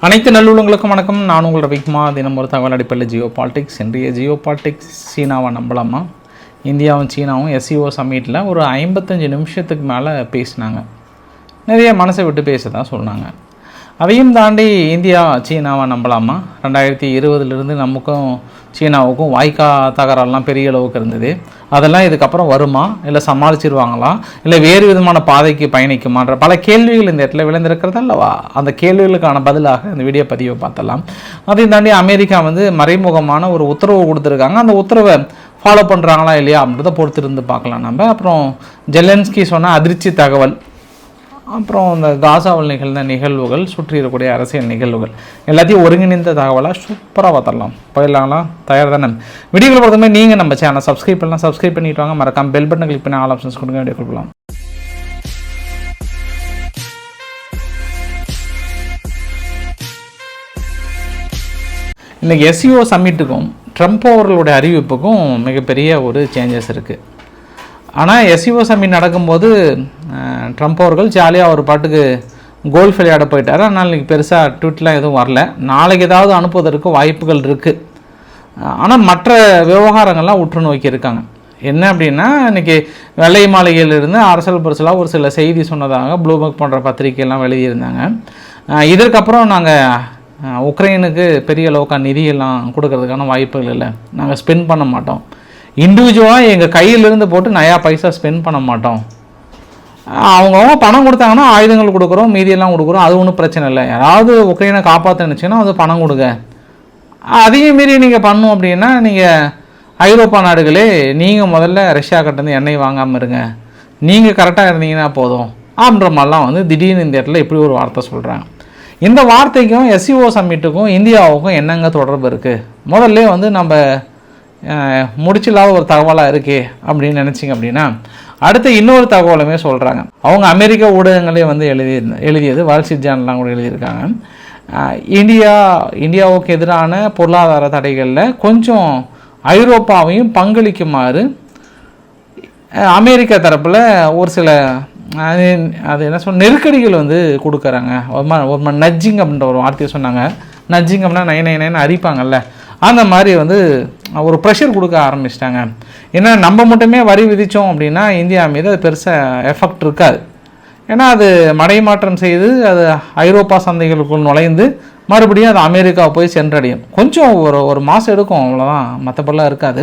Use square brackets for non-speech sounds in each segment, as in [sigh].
அனைத்து நல்லுள்ளங்களுக்கும் வணக்கம். நான் உங்கள் ரவிக்குமா தினம் ஒரு தகவல் அடிப்படையில் ஜியோ பாலிடிக்ஸ். இன்றைய ஜியோ பாலிடிக்ஸ் சீனாவை நம்பலாமா? இந்தியாவும் சீனாவும் எஸ்சிஓ சம்மிட்டில் ஒரு ஐம்பத்தஞ்சு நிமிஷத்துக்கு மேலே பேசினாங்க. நிறைய மனசை விட்டு பேச தான் சொன்னாங்க. அதையும் தாண்டி இந்தியா சீனாவை நம்பலாமா? ரெண்டாயிரத்தி இருபதுலேருந்து நமக்கும் சீனாவுக்கும் வாய்க்கா தகராறுலாம் பெரிய அளவுக்கு இருந்தது. அதெல்லாம் இதுக்கப்புறம் வருமா? இல்லை சமாளிச்சிருவாங்களா? இல்லை வேறு விதமான பாதைக்கு பயணிக்குமான்ற பல கேள்விகள் இந்த இடத்துல விளைந்திருக்கிறது அல்லவா? அந்த கேள்விகளுக்கான பதிலாக இந்த வீடியோ பதிவை பார்த்தலாம் அதையும் தாண்டி அமெரிக்கா வந்து மறைமுகமான ஒரு உத்தரவு கொடுத்துருக்காங்க. அந்த உத்தரவை ஃபாலோ பண்ணுறாங்களா இல்லையா அப்படின்றத பொறுத்திருந்து பார்க்கலாம் நம்ம. அப்புறம் ஜெலன்ஸ்கி சொன்ன அதிர்ச்சி தகவல். அப்புறம் இந்த காசாவில் நிகழ்ந்த நிகழ்வுகள் சுற்றி இருக்கக்கூடிய அரசியல் நிகழ்வுகள். எல்லாத்தையும் ஒருங்கிணைந்த தகவலாக சூப்பராக பார்த்துடலாம் போயிடலாங்களா? தயார் தானே? வீடியோவில் பொறுத்தமே நீங்கள் நம்ம சேனல் சப்ஸ்கிரைப் பண்ணலாம். சப்ஸ்கிரைப் பண்ணிட்டு வாங்க. மறக்காம பெல் பட்டன் கிளிக் பண்ணி ஆல் ஆப்ஷன்ஸ் கொடுங்க. வீடியோ கொடுக்கலாம் இன்றைக்கி எஸ்சிஓ சம்மிட்டுக்கும் ட்ரம்ப் அவர்களுடைய அறிவிப்புக்கும் மிகப்பெரிய ஒரு சேஞ்சஸ் இருக்குது ஆனால் எஸ்இஓ சம்மிட் நடக்கும்போது ட்ரம்ப் அவர்கள் ஜாலியாக ஒரு பாட்டுக்கு கோல்ஃப் விளையாட போயிட்டார். ஆனால் இன்றைக்கி பெருசாக ட்வீட்லாம் எதுவும் வரல. நாளைக்கு ஏதாவது அனுப்புவதற்கு வாய்ப்புகள் இருக்குது ஆனால் மற்ற விவகாரங்கள்லாம் உற்று நோக்கி இருக்காங்க. என்ன அப்படின்னா இன்றைக்கி வெள்ளை மாளிகையிலிருந்து அரசல் பரிசலாக ஒரு சில செய்தி சொன்னதாக ப்ளூபர்க் போன்ற பத்திரிகையெல்லாம் எழுதியிருந்தாங்க இதற்கப்புறம் நாங்கள் உக்ரைனுக்கு பெரிய அளவுக்கான நிதியெல்லாம் கொடுக்கறதுக்கான வாய்ப்புகள் இல்லை. நாங்கள் ஸ்பெண்ட் பண்ண மாட்டோம். இண்டிவிஜுவலாக எங்கள் கையிலிருந்து போட்டு நயா பைசா ஸ்பெண்ட் பண்ண மாட்டோம். அவங்கவுங்க பணம் கொடுத்தாங்கன்னா ஆயுதங்கள் கொடுக்குறோம் மீதியெல்லாம் கொடுக்குறோம். அது ஒன்றும் பிரச்சனை இல்லை. யாராவது உக்ரைனை காப்பாற்ற நினச்சிங்கன்னா அது பணம் கொடுங்க. அதையும் மீறி நீங்கள் பண்ணும் அப்படின்னா நீங்கள் ஐரோப்பா நாடுகளே நீங்கள் முதல்ல ரஷ்யா கிட்டேருந்து எண்ணெய் வாங்காமல் இருங்க. நீங்கள் கரெக்டாக இருந்தீங்கன்னா போதும். அப்படின்ற மாதிரிலாம் வந்து திடீர்னு இந்த இடத்துல இப்படி ஒரு வார்த்தை சொல்கிறாங்க இந்த வார்த்தைக்கும் எஸ்சிஓ சம்மிட்டுக்கும் இந்தியாவுக்கும் என்னங்க தொடர்பு இருக்குது முதல்ல வந்து நம்ம முடிச்சில்லாத ஒரு தகவலாக இருக்கே அப்படின்னு நினச்சிங்க அப்படின்னா அடுத்து இன்னொரு தகவலுமே சொல்கிறாங்க அவங்க அமெரிக்க ஊடகங்களே வந்து எழுதி எழுதியது வால்ஸ்ட்ரீட் ஜேர்னல்லாம் கூட எழுதியிருக்காங்க. இந்தியா இந்தியாவுக்கு எதிரான பொருளாதார தடைகளில் கொஞ்சம் ஐரோப்பாவையும் பங்களிக்குமாறு அமெரிக்கா தரப்பில் ஒரு சில அது அது என்ன சொல் நெருக்கடிகள் வந்து கொடுக்குறாங்க. ஒரு மாதிரி ஒரு மாதிரி நஜ்ஜிங் அப்படின்ற ஒரு வார்த்தையை சொன்னாங்க. நஜ்ஜிங் அப்படின்னா நைன் நைன் நைன் அரிப்பாங்கல்ல. அந்த மாதிரி வந்து ஒரு ப்ரெஷர் கொடுக்க ஆரம்பிச்சிட்டாங்க. ஏன்னா நம்ம மட்டுமே வரி விதித்தோம் அப்படின்னா இந்தியா மீது அது பெருசாக எஃபெக்ட் இருக்காது. ஏன்னா அது மடைமாற்றம் செய்து அது ஐரோப்பா சந்தைகளுக்குள் நுழைந்து மறுபடியும் அது அமெரிக்கா போய் சென்றடையும். கொஞ்சம் ஒரு ஒரு மாதம் எடுக்கும் அவ்வளோதான் மற்றபடிலாம் இருக்காது.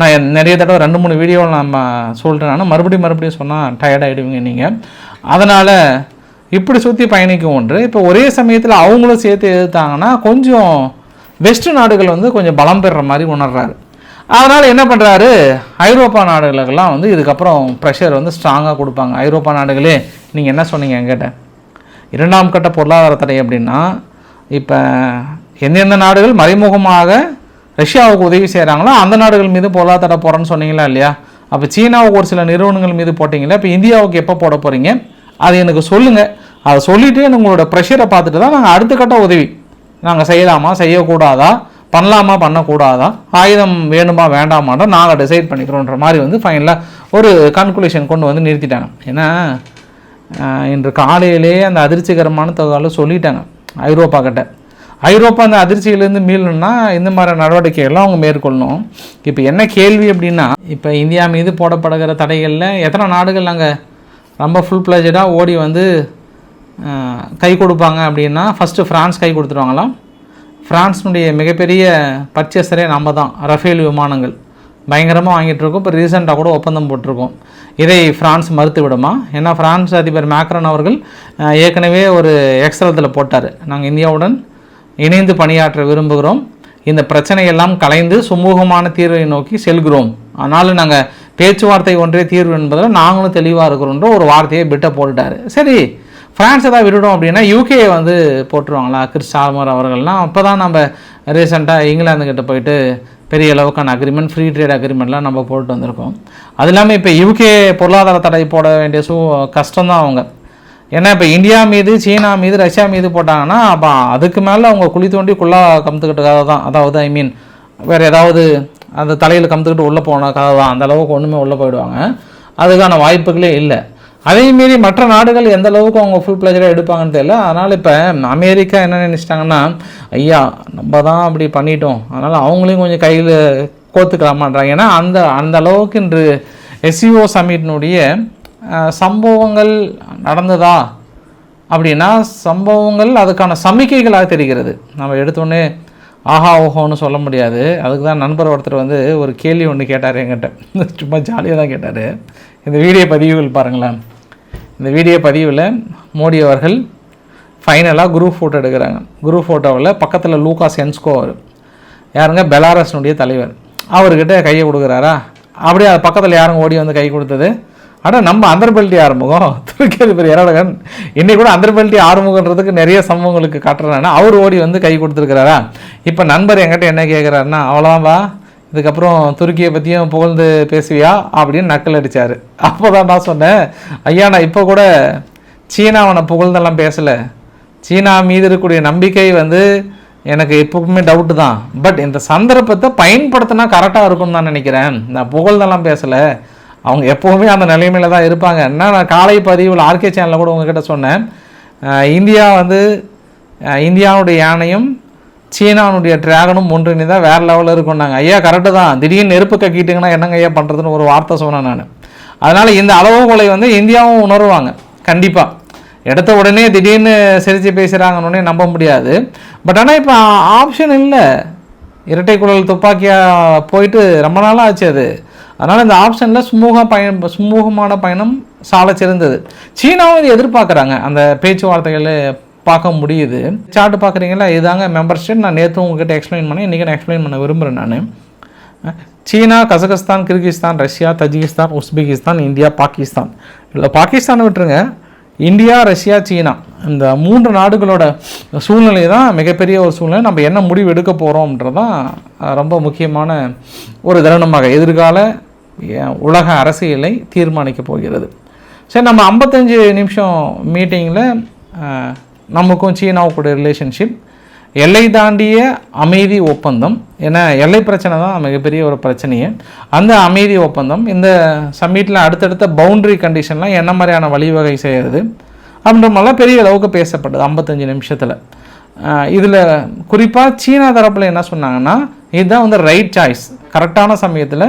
நான் நிறைய தடவை ரெண்டு மூணு வீடியோவில் நம்ம சொல்கிறேன் மறுபடியும் மறுபடியும் சொன்னால் டயர்ட் ஆகிடுவீங்க நீங்கள் அதனால் இப்படி சுற்றி பயணிக்கும் ஒன்று. இப்போ ஒரே சமயத்தில் அவங்களும் சேர்த்து எதிர்த்தாங்கன்னா கொஞ்சம் வெஸ்ட் நாடுகள் வந்து கொஞ்சம் பலம் பெறுற மாதிரி உணர்றாரு. அதனால் என்ன பண்ணுறாரு ஐரோப்பா நாடுகளுக்கெல்லாம் வந்து இதுக்கப்புறம் ப்ரெஷர் வந்து ஸ்ட்ராங்காக கொடுப்பாங்க. ஐரோப்பா நாடுகளே நீங்கள் என்ன சொன்னீங்க என்கிட்ட? இரண்டாம் கட்ட பொருளாதார தடை அப்படின்னா இப்போ எந்தெந்த நாடுகள் மறைமுகமாக ரஷ்யாவுக்கு உதவி செய்கிறாங்களோ அந்த நாடுகள் மீது பொருளாதார தடை போகிறேன்னு சொன்னீங்களா இல்லையா? அப்போ சீனாவுக்கு ஒரு சில நிறுவனங்கள் மீது போட்டிங்களா? இப்போ இந்தியாவுக்கு எப்போ போட போகிறீங்க அது எனக்கு சொல்லுங்கள் அதை சொல்லிவிட்டு உங்களோட ப்ரெஷரை பார்த்துட்டு தான் நாங்கள் அடுத்த கட்ட உதவி நாங்கள் செய்யலாமா? செய்யக்கூடாதா? பண்ணலாமா? பண்ணக்கூடாதா? ஆயுதம் வேணுமா வேண்டாமான்ற நாங்கள் டிசைட் பண்ணிக்கிறோன்ற மாதிரி வந்து ஃபைனலாக ஒரு கன்குலேஷன் கொண்டு வந்து நிறுத்திட்டாங்க. ஏன்னா இன்று காலையிலே அந்த அதிர்ச்சிகரமான தகவலை சொல்லிட்டாங்க ஐரோப்பா கிட்ட. ஐரோப்பா அந்த அதிர்ச்சியிலேருந்து மீளணும்னா இந்த மாதிரி நடவடிக்கைகள்லாம் அவங்க மேற்கொள்ளணும். இப்போ என்ன கேள்வி அப்படின்னா இப்போ இந்தியா மீது போடப்படுகிற தடைகளில் எத்தனை நாடுகள் நாங்கள் ரொம்ப ஃபுல் பிளஜடாக ஓடி வந்து கை கொடுப்பாங்க அப்படின்னா ஃபஸ்ட்டு ஃப்ரான்ஸ் கை கொடுத்துருவாங்களாம். ஃப்ரான்ஸினுடைய மிகப்பெரிய பர்ச்சேசரே நம்ம தான் ரஃபேல் விமானங்கள். பயங்கரமாக வாங்கிட்டு இருக்கோம். இப்போ ரீசெண்டாக கூட ஒப்பந்தம் போட்டிருக்கோம். இதை ஃப்ரான்ஸ் மறுத்து விடுமா? ஏன்னா ஃப்ரான்ஸ் அதிபர் மேக்ரன் அவர்கள் ஏற்கனவே ஒரு எக்ஸலத்தில் போட்டார். நாங்கள் இந்தியாவுடன் இணைந்து பணியாற்ற விரும்புகிறோம். இந்த பிரச்சனையெல்லாம் கலைந்து சுமூகமான தீர்வை நோக்கி செல்கிறோம். ஆனாலும் நாங்கள் பேச்சுவார்த்தை ஒன்றே தீர்வு என்பதில் நாங்களும் தெளிவாக இருக்கிறோன்ற ஒரு வார்த்தையை பிட்ட போட்டுட்டாரு. சரி ஃப்ரான்ஸை ஏதாவது விட்டுடும் அப்படின்னா யூகே வந்து போட்டுருவாங்களா? கிறிஸ் சார்மர் அவர்கள்லாம். அப்போ தான் நம்ம ரீசெண்டாக இங்கிலாந்துக்கிட்ட போயிட்டு பெரிய அளவுக்கான அக்ரிமெண்ட் ஃப்ரீ ட்ரேட் அக்ரிமெண்ட்லாம் நம்ம போட்டு வந்திருக்கோம். அது இல்லாமல் இப்போ யூகே பொருளாதார தடை போட வேண்டிய சூ கஷ்டம்தான் அவங்க. ஏன்னா இப்போ இந்தியா மீது சீனா மீது ரஷ்யா மீது போட்டாங்கன்னா அப்போ அதுக்கு மேலே அவங்க குழி தோண்டி குள்ளா கமுத்துக்கிட்டதாக தான். அதாவது ஐ மீன் வேறு ஏதாவது அந்த தலையில் கமுத்துக்கிட்டு உள்ளே போன கதை தான். அந்த அளவுக்கு ஒன்றுமே உள்ளே போயிடுவாங்க. அதுக்கான வாய்ப்புகளே இல்லை. அதையும் மீறி மற்ற நாடுகள் எந்த அளவுக்கு அவங்க ஃபுல் ப்ளஜராக எடுப்பாங்கன்னு தெரியல. அதனால் இப்போ அமெரிக்கா என்ன நினச்சிட்டாங்கன்னா ஐயா நம்ம தான் அப்படி பண்ணிட்டோம். அதனால் அவங்களையும் கொஞ்சம் கையில் கோத்துக்கலாமான்றாங்க. ஏன்னா அந்த அந்த அளவுக்கு இன்று எஸ்சிஓ சமிட்னுடைய சம்பவங்கள் நடந்ததா? அப்படின்னா சம்பவங்கள் அதுக்கான சமிக்கைகளாக தெரிகிறது. நம்ம எடுத்தோடனே ஆஹா ஓஹோன்னு சொல்ல முடியாது. அதுக்கு தான் நண்பர் ஒருத்தர் வந்து ஒரு கேள்வி ஒன்று கேட்டார் என்கிட்ட. [laughs] சும்மா ஜாலியாக தான் கேட்டார். இந்த வீடியோ பதிவுகள் பாருங்களேன். இந்த வீடியோ பதிவில் மோடி அவர்கள் ஃபைனலாக குரூப் ஃபோட்டோ எடுக்கிறாங்க. குரூப் ஃபோட்டோவில் பக்கத்தில் லூகா சென்ஸ்கோ அவர். யாருங்க? பெலாரஸ்னுடைய தலைவர். அவர்கிட்ட கையை கொடுக்குறாரா? அப்படியே அது பக்கத்தில் யாருங்க ஓடி வந்து கை கொடுத்தது? ஆனால் நம்ம அந்தர்பல்டி ஆறுமுகம். [laughs] துருக்கி அதிபர் எரடகன் இன்னைக்கு கூட அந்தர்பல்டி ஆறுமுகன்றதுக்கு நிறைய சம்பவங்களுக்கு காட்டுறாங்கன்னா அவர் ஓடி வந்து கை கொடுத்துருக்கிறாரா? இப்போ நண்பர் என்கிட்ட என்ன கேட்குறாருன்னா அவ்வளோவா இதுக்கப்புறம் துருக்கியை பற்றியும் புகழ்ந்து பேசுவியா? அப்படின்னு நக்கல் அடித்தார் அப்போ தான் நான் சொன்னேன் ஐயா நான் இப்போ கூட சீனாவனை புகழ்ந்தெல்லாம் பேசலை. சீனா மீது இருக்கக்கூடிய நம்பிக்கை வந்து எனக்கு எப்பவுமே டவுட்டு தான். பட் இந்த சந்தர்ப்பத்தை பயன்படுத்தினா கரெக்டாக இருக்கும்னு தான் நினைக்கிறேன். நான் புகழ்ந்தெல்லாம் பேசலை. அவங்க எப்போவுமே அந்த நிலைமையில தான் இருப்பாங்க. என்ன நான் காலை பதிவில் ஆர்கே சேனலில் கூட உங்ககிட்ட சொன்னேன். இந்தியா வந்து இந்தியாவுடைய யானையும் சீனாவுடைய டிராகனும் ஒன்றிணைந்தா வேறு லெவலில் இருக்கும்னாங்க. ஐயா கரெக்டு தான். திடீர்னு நெருப்பு கக்கிட்டிங்கன்னா என்னங்க ஐயா பண்ணுறதுன்னு ஒரு வார்த்தை சொன்னேன் நான். அதனால் இந்த அளவுகோலை வந்து இந்தியாவும் உணருவாங்க. கண்டிப்பாக எடுத்த உடனே திடீர்னு சிரித்து பேசுகிறாங்கன்னு நம்ப முடியாது. பட் ஆனால் இப்போ ஆப்ஷன் இல்லை. இரட்டை குழல் துப்பாக்கியாக போயிட்டு ரொம்ப நாளாக ஆச்சு அது. அதனால் இந்த ஆப்ஷனில் சுமூக பயணம் சுமூகமான பயணம் சாலை சிறந்தது. சீனாவும் இது எதிர்பார்க்குறாங்க. அந்த பேச்சுவார்த்தைகள் பார்க்க முடியுது. சார்ட் பார்க்குறீங்களா? இதுதாங்க மெம்பர்ஷிப் நான் நேற்று உங்ககிட்ட எக்ஸ்பிளைன் பண்ணேன். இன்றைக்கி நான் எக்ஸ்பிளைன் பண்ண விரும்புகிறேன் நான். China Kazakhstan Kyrgyzstan Russia Tajikistan Uzbekistan India Pakistan. இல்லை பாகிஸ்தானை விட்டுருங்க. India Russia China. இந்த மூன்று நாடுகளோட சூழ்நிலை தான் மிகப்பெரிய ஒரு சூழ்நிலை. நம்ம என்ன முடிவு எடுக்க போகிறோம்ன்றது தான் ரொம்ப முக்கியமான ஒரு தருணமாக எதிர்கால உலக அரசியலை தீர்மானிக்க போகிறது. சரி நம்ம ஐம்பத்தஞ்சு நிமிஷம் மீட்டிங்கில் நமக்கும் சீனாவுக்குடைய ரிலேஷன்ஷிப் எல்லை தாண்டிய அமைதி ஒப்பந்தம். ஏன்னா எல்லை பிரச்சனை தான் மிகப்பெரிய ஒரு பிரச்சனையே. அந்த அமைதி ஒப்பந்தம் இந்த சம்மிட்டில் அடுத்தடுத்த பவுண்டரி கண்டிஷன்லாம் என்ன மாதிரியான வழிவகை செய்கிறது அப்படின்ற மாதிரிலாம் பெரிய அளவுக்கு பேசப்படுது ஐம்பத்தஞ்சு நிமிஷத்தில். இதில் குறிப்பாக சீனா தரப்பில் என்ன சொன்னாங்கன்னா இதுதான் வந்து ரைட் சாய்ஸ் கரெக்டான சமயத்தில்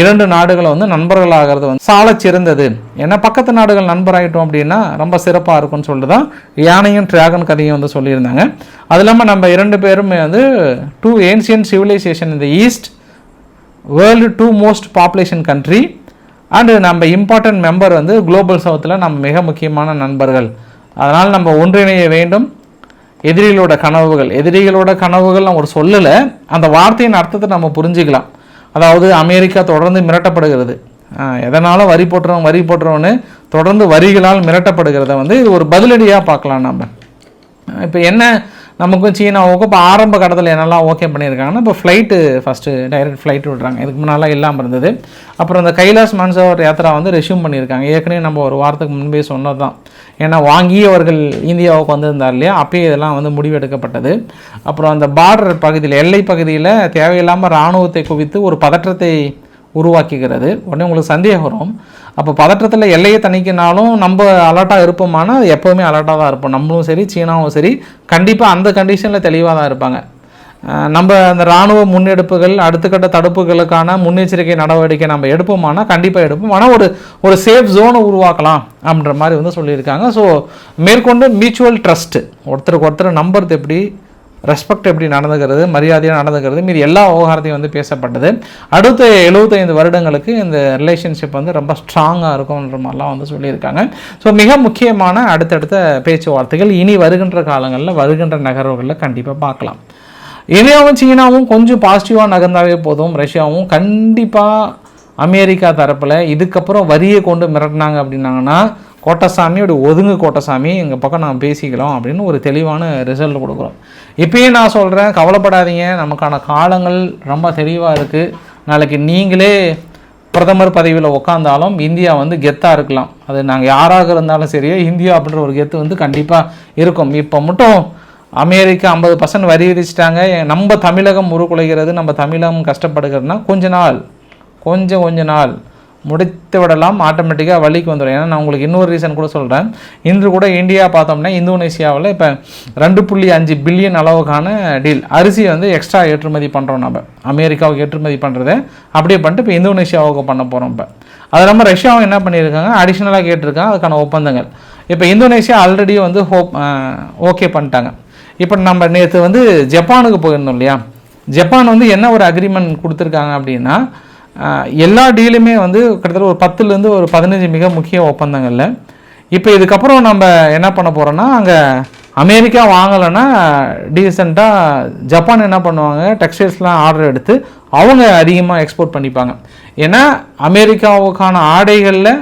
இரண்டு நாடுகளை வந்து நண்பர்களாகிறது வந்து சால சிறந்தது. ஏன்னா பக்கத்து நாடுகள் நண்பராயிட்டோம் அப்படின்னா ரொம்ப சிறப்பாக இருக்கும்னு சொல்லிட்டு தான் யானையும் டிராகன் கதையும் வந்து சொல்லியிருந்தாங்க. அது இல்லாமல் நம்ம இரண்டு பேருமே வந்து டூ ஏன்சியன் சிவிலைசேஷன் இந்த east world two most population country and நம்ம இம்பார்ட்டன்ட் மெம்பர் வந்து குளோபல் சவுத்தில் நம்ம மிக முக்கியமான நண்பர்கள். அதனால் நம்ம ஒன்றிணைய வேண்டும். எதிரிகளோட கனவுகள் எதிரிகளோட கனவுகள் நான் ஒரு சொல்லலை. அந்த வார்த்தையின் அர்த்தத்தை நம்ம புரிஞ்சுக்கலாம். அதாவது அமெரிக்கா தொடர்ந்து மிரட்டப்படுகிறது. எதனாலும் வரி போட்டுறோம் வரி போட்டுறோன்னு தொடர்ந்து வரிகளால் மிரட்டப்படுகிறத வந்து இது ஒரு பதிலடியாக பார்க்கலாம் நம்ம இப்போ என்ன நமக்கும் சீனாவுக்கும் இப்போ ஆரம்ப கட்டத்தில் என்னெல்லாம் ஓகே பண்ணியிருக்காங்கன்னா இப்போ ஃப்ளைட்டு ஃபஸ்ட்டு டைரக்ட் ஃப்ளைட் விட்றாங்க. இதுக்கு முன்னாலாம் இல்லாமல் இருந்தது. அப்புறம் இந்த கைலாஸ் மான்சவர் யாத்ரா வந்து ரெஷ்யூம் பண்ணியிருக்காங்க. ஏற்கனவே நம்ம ஒரு வாரத்துக்கு முன்பே சொன்னது தான் ஏன்னா வாங்கி அவர்கள் இந்தியாவுக்கு வந்திருந்தார் இல்லையா? அப்பயே இதெல்லாம் வந்து முடிவெடுக்கப்பட்டது. அப்புறம் அந்த பார்டர் பகுதியில் எல்லை பகுதியில் தேவையில்லாமல் இராணுவத்தை குவித்து ஒரு பதற்றத்தை உருவாக்கிக்கிறது உடனே உங்களுக்கு சந்தேகம் வரும். அப்போ பதற்றத்தில் எல்லையை தணிக்கினாலும் நம்ம அலர்ட்டாக இருப்போமானா எப்போவுமே அலர்ட்டாக தான் இருப்போம். நம்மளும் சரி சீனாவும் சரி கண்டிப்பாக அந்த கண்டிஷனில் தெளிவாக தான் இருப்பாங்க. நம்ம அந்த இராணுவ முன்னெடுப்புகள் அடுத்த கட்ட தடுப்புகளுக்கான முன்னெச்சரிக்கை நடவடிக்கை நம்ம எடுப்போமானா கண்டிப்பாக எடுப்போம். ஆனால் ஒரு ஒரு சேஃப் ஜோனை உருவாக்கலாம் அப்படின்ற மாதிரி வந்து சொல்லியிருக்காங்க. ஸோ மேற்கொண்டு மியூச்சுவல் ட்ரஸ்ட்டு ஒருத்தருக்கு ஒருத்தர் நம்புறது எப்படி ரெஸ்பெக்ட் எப்படி நடந்துக்கிறது மரியாதையாக நடந்துக்கிறது மீது எல்லா விவகாரத்தையும் வந்து பேசப்பட்டது. அடுத்த எழுபத்தைந்து வருடங்களுக்கு இந்த ரிலேஷன்ஷிப் வந்து ரொம்ப ஸ்ட்ராங்காக இருக்கும்ன்ற மாதிரிலாம் வந்து சொல்லியிருக்காங்க. ஸோ மிக முக்கியமான அடுத்தடுத்த பேச்சுவார்த்தைகள் இனி வருகின்ற காலங்களில் வருகின்ற நகர்வுகளில் கண்டிப்பாக பார்க்கலாம். இந்தியாவும் சீனாவும் கொஞ்சம் பாசிட்டிவாக நகர்ந்தாவே போதும். ரஷ்யாவும் கண்டிப்பாக அமெரிக்கா தரப்பில் இதுக்கப்புறம் வரியை கொண்டு மிரட்டினாங்க அப்படின்னாங்கன்னா கோட்டசாமி அப்படி ஒதுங்கு கோட்டசாமி எங்கள் பக்கம் நான் பேசிக்கலாம் அப்படின்னு ஒரு தெளிவான ரிசல்ட் கொடுக்குறோம். இப்பயும் நான் சொல்கிறேன் கவலைப்படாதீங்க நமக்கான காலங்கள் ரொம்ப தெளிவாக இருக்குது நாளைக்கு நீங்களே பிரதமர் பதவியில் உட்காந்தாலும் இந்தியா வந்து கெத்தாக இருக்கலாம். அது நாங்கள் யாராக இருந்தாலும் சரி இந்தியா அப்படின்ற ஒரு கெத்து வந்து கண்டிப்பாக இருக்கும். இப்போ மட்டும் அமெரிக்கா ஐம்பது பர்சன்ட் வரி விதிச்சிட்டாங்க. நம்ம தமிழகம் உருக்குலைகிறது நம்ம தமிழகம் கஷ்டப்படுகிறதுனா கொஞ்ச நாள் கொஞ்சம் கொஞ்ச நாள். முடித்து விடலாம் ஆட்டோமேட்டிக்காக வழிக்கு வந்துடும் ஏன்னா நான் உங்களுக்கு இன்னொரு ரீசன் கூட சொல்கிறேன் இன்று கூட இந்தியா பார்த்தோம்னா இந்தோனேஷியாவில் இப்போ ரெண்டு புள்ளி அஞ்சு பில்லியன் அளவுக்கான டீல் அரிசி வந்து எக்ஸ்ட்ரா ஏற்றுமதி பண்ணுறோம் நம்ம அமெரிக்காவுக்கு ஏற்றுமதி பண்ணுறதை அப்படியே பண்ணிட்டு இப்போ இந்தோனேஷியாவுக்கு பண்ண போகிறோம் இப்போ. அது இல்லாமல் ரஷ்யாவும் என்ன பண்ணியிருக்காங்க? அடிஷ்னலாக கேட்டிருக்காங்க. அதுக்கான ஒப்பந்தங்கள். இப்போ இந்தோனேஷியா ஆல்ரெடி வந்து ஹோப் ஓகே பண்ணிட்டாங்க. இப்போ நம்ம நேற்று வந்து ஜப்பானுக்கு போயிருந்தோம் இல்லையா? ஜப்பான் வந்து என்ன ஒரு அக்ரிமெண்ட் கொடுத்துருக்காங்க அப்படின்னா எல்லா டீலுமே வந்து கிட்டத்தட்ட ஒரு பத்துலேருந்து ஒரு பதினஞ்சு மிக முக்கிய ஒப்பந்தங்களில். இப்போ இதுக்கப்புறம் நம்ம என்ன பண்ண போகிறோம்னா அங்கே அமெரிக்கா வாங்கலைன்னா டீசெண்டாக ஜப்பான் என்ன பண்ணுவாங்க டெக்ஸ்டைல்ஸ்லாம் ஆர்டர் எடுத்து அவங்க அதிகமாக எக்ஸ்போர்ட் பண்ணிப்பாங்க. ஏன்னா அமெரிக்காவுக்கான ஆடைகளில்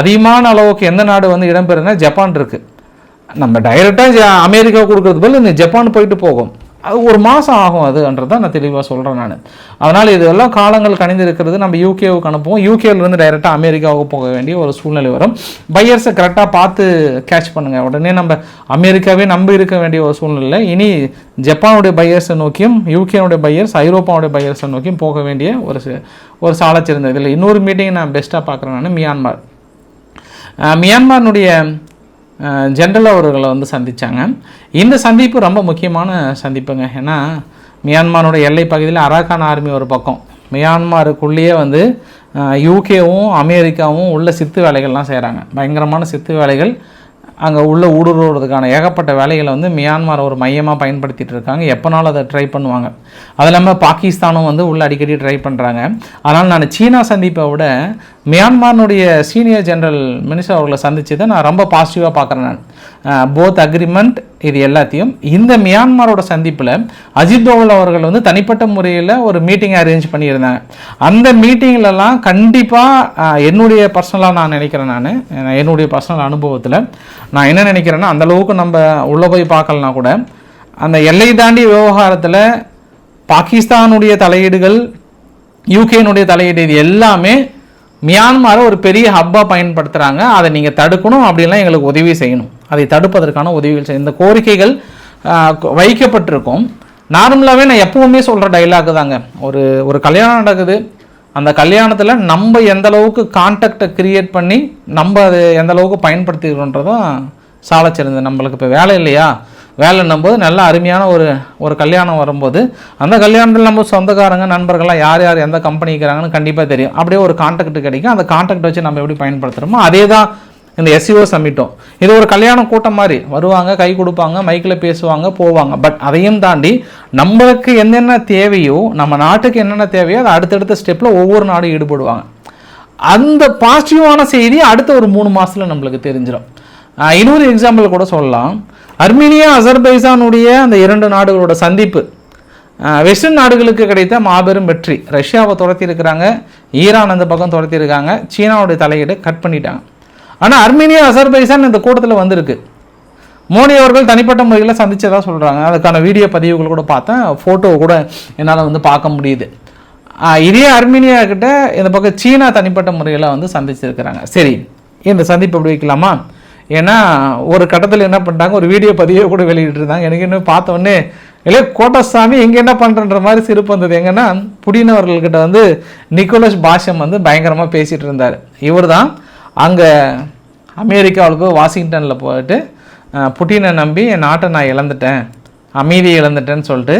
அதிகமான அளவுக்கு எந்த நாடு வந்து இடம்பெறுனா ஜப்பான் இருக்குது நம்ம டைரெக்டாக அமெரிக்கா கொடுக்குறது போல் இந்த ஜப்பான் போயிட்டு போகும். அது ஒரு மாதம் ஆகும் அதுன்றது தான் நான் தெளிவாக சொல்கிறேன் நான். அதனால் இதெல்லாம் காலங்கள் கணிந்து இருக்கிறது நம்ம யூகேவுக்கு அனுப்புவோம். யூகேலேருந்து டைரெக்டாக அமெரிக்காவுக்கு போக வேண்டிய ஒரு சூழ்நிலை வரும். பையர்ஸை கரெக்டாக பார்த்து கேட்ச் பண்ணுங்கள் உடனே நம்ம அமெரிக்காவே நம்பி இருக்க வேண்டிய ஒரு சூழ்நிலை இனி ஜப்பானுடைய பையர்ஸை நோக்கியும் யூகேனுடைய பையர்ஸ் ஐரோப்பாவுடைய பையர்ஸை நோக்கியும் போக வேண்டிய ஒரு ஒரு சாலச்சிறந்த இதில் இன்னொரு மீட்டிங் நான் பெஸ்ட்டாக பார்க்குறேன் நான் மியான்மார். அஹ் ஜென்ரல் அவர்களை வந்து சந்திச்சாங்க. இந்த சந்திப்பு ரொம்ப முக்கியமான சந்திப்புங்க. ஏன்னா மியான்மருடைய எல்லை பகுதியில் அரகான் ஆர்மி ஒரு பக்கம். மியான்மருக்குள்ளேயே வந்து யூகேவும் அமெரிக்காவும் உள்ள சித்து வேலைகள்லாம் செய்கிறாங்க பயங்கரமான சித்து வேலைகள் அங்கே உள்ளே ஊடுருவதுக்கான ஏகப்பட்ட வேலைகளை வந்து மியான்மார் ஒரு மையமாக பயன்படுத்திகிட்டு இருக்காங்க. எப்போனாலும் அதை ட்ரை பண்ணுவாங்க. அது இல்லாமல் பாகிஸ்தானும் வந்து உள்ளே அடிக்கடி ட்ரை பண்ணுறாங்க அதனால் நான் சீனா சந்திப்பை விட மியான்மர்னுடைய சீனியர் ஜெனரல் மினிஸ்டர் அவர்களை சந்தித்ததை நான் ரொம்ப பாசிட்டிவாக பார்க்குறேன் நான். போத் அக்ரிமெண்ட் இது எல்லாத்தையும் இந்த மியான்மரோட சந்திப்பில் அஜித் தோவல் அவர்கள் வந்து தனிப்பட்ட முறையில் ஒரு மீட்டிங் அரேஞ்ச் பண்ணியிருந்தாங்க. அந்த மீட்டிங்லலாம் கண்டிப்பாக என்னுடைய பர்சனலாக நான் நினைக்கிறேன் நான். என்னுடைய பர்சனல் அனுபவத்தில் நான் என்ன நினைக்கிறேன்னா அந்த அளவுக்கு நம்ம உள்ளே போய் பார்க்கலனா கூட அந்த எல்லை தாண்டி விவகாரத்தில் பாகிஸ்தானுடைய தலையீடுகள் யூகேனுடைய தலையீடு இது எல்லாமே மியான்மரை ஒரு பெரிய ஹப்பாக பயன்படுத்துகிறாங்க அதை நீங்கள் தடுக்கணும் அப்படின்லாம் எங்களுக்கு உதவி செய்யணும். அதை தடுப்பதற்கான உதவிகள் செய்யும். இந்த கோரிக்கைகள் வைக்கப்பட்டிருக்கும். நார்மலாகவே நான் எப்பவுமே சொல்கிற டைலாக் தாங்க. ஒரு ஒரு கல்யாணம் நடக்குது. அந்த கல்யாணத்தில் நம்ம எந்த அளவுக்கு கான்டாக்டை பண்ணி நம்ம அதை எந்த அளவுக்கு பயன்படுத்திக்கிறோன்றதும் சாலச்சிறந்தது நம்மளுக்கு இப்போ வேலை இல்லையா? வேலைன்னும் போது நல்ல அருமையான ஒரு ஒரு கல்யாணம் வரும்போது அந்த கல்யாணத்தில் நம்ம சொந்தக்காரங்க நண்பர்கள்லாம் யார் யார் எந்த கம்பெனி இருக்கிறாங்கன்னு கண்டிப்பாக தெரியும். அப்படியே ஒரு கான்டாக்ட் கிடைக்கும். அந்த கான்டாக்ட் வச்சு நம்ம எப்படி பயன்படுத்துகிறோமோ அதே தான் இந்த எஸ்இஓ சமிட்டும் இது ஒரு கல்யாண கூட்டம் மாதிரி. வருவாங்க கை கொடுப்பாங்க மைக்கில் பேசுவாங்க போவாங்க. பட் அதையும் தாண்டி நம்மளுக்கு என்னென்ன தேவையோ நம்ம நாட்டுக்கு என்னென்ன தேவையோ அதை அடுத்தடுத்த ஸ்டெப்பில் ஒவ்வொரு நாடும் ஈடுபடுவாங்க. அந்த பாசிட்டிவான செய்தி அடுத்த ஒரு மூணு மாதத்தில் நம்மளுக்கு தெரிஞ்சிடும் இன்னொரு எக்ஸாம்பிள் கூட சொல்லலாம். அர்மீனியா அசர்பைசானுடைய அந்த இரண்டு நாடுகளோட சந்திப்பு. வெஸ்டர்ன் நாடுகளுக்கு கிடைத்த மாபெரும் வெற்றி. ரஷ்யாவை துரத்தி இருக்கிறாங்க ஈரான் அந்த பக்கம் துரத்தி இருக்காங்க சீனாவுடைய தலையீடு கட் பண்ணிட்டாங்க. ஆனால் அர்மீனியா அசர்பைசான் இந்த கூட்டத்தில் வந்திருக்கு. மோடி அவர்கள் தனிப்பட்ட முறையில் சந்தித்ததாக சொல்கிறாங்க அதுக்கான வீடியோ பதிவுகள் கூட பார்த்தேன். ஃபோட்டோ கூட என்னால் வந்து பார்க்க முடியுது. இதே அர்மீனியா கிட்ட இந்த பக்கம் சீனா தனிப்பட்ட முறையில் வந்து சந்திச்சிருக்கிறாங்க. சரி இந்த சந்திப்பு எப்படி வைக்கலாமா? ஏன்னா ஒரு கட்டத்தில் என்ன பண்ணிட்டாங்க? ஒரு வீடியோ பதிவை கூட வெளியிட்டு இருந்தாங்க. எனக்கு இன்னும் பார்த்தோன்னே இல்லை கோட்டசாமி எங்கே என்ன பண்ணுறன்ற மாதிரி சிரிப்பு வந்தது. எங்கன்னா புடினவர்கள்கிட்ட வந்து நிக்கோலஸ் பாஷம் வந்து பயங்கரமாக பேசிகிட்டு இருந்தார். இவர் தான் அங்கே அமெரிக்காவுக்கு வாஷிங்டனில் போயிட்டு புட்டினை நம்பி என் நாட்டை நான் இழந்துட்டேன் அமைதியை இழந்துட்டேன்னு சொல்லிட்டு